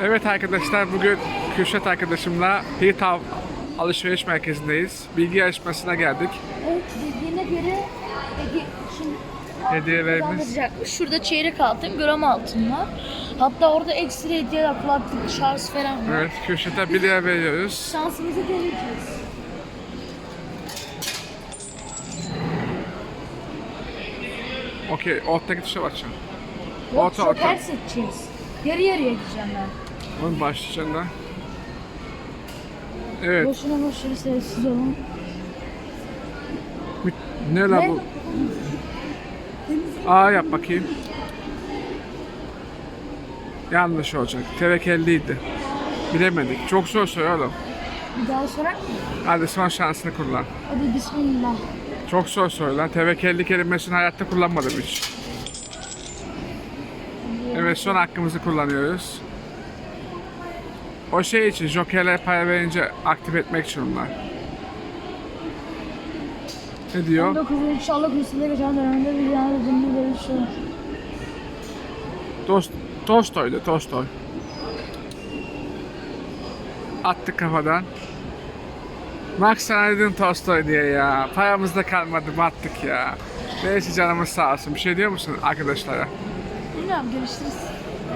Evet arkadaşlar bugün Kürşat arkadaşımla Hitav alışveriş merkezindeyiz. Bilgi yarışmasına geldik. Evet dediğine göre hediye, şimdi Hediyelerimiz. kazandıracakmış. Şurada çeyrek altın, gram altın var. Hatta orada ekstra hediyeler, kulaklık, şarj falan var. Evet Kürşat'a 1 lira veriyoruz. Şansımızı deneyeceğiz. Okey ortadaki tuşa bakacağım. Yok, Orta, orta. şoker seçeceğiz. Yarı yarıya gideceğim ben. Onun başlayacağında. Evet. Boşuna boşuna sessiz olun. Ne la bu? A yap bakayım. Yanlış olacak. Tevekkelliydi. Bilemedik. Çok zor soru oğlum. Bir daha sorar mı? Hadi son şansını kullan. Hadi bismillah. Çok zor soru lan. Tevekkelli kelimesini hayatta kullanmadım hiç. Evet son hakkımızı kullanıyoruz. O şey için jokerler para verince aktif etmek için bunlar. Ne diyor? 19. inşallah Hüsnü'de geçen dönemde bir yana ünlü görüşü. Tost, Tolstoy'du Tolstoy. Attık kafadan. Bak sana dedim Tolstoy diye ya. Paramız da kalmadı battık ya. Neyse canımız sağ olsun. Bir şey diyor musun arkadaşlara? Bilmiyorum görüşürüz.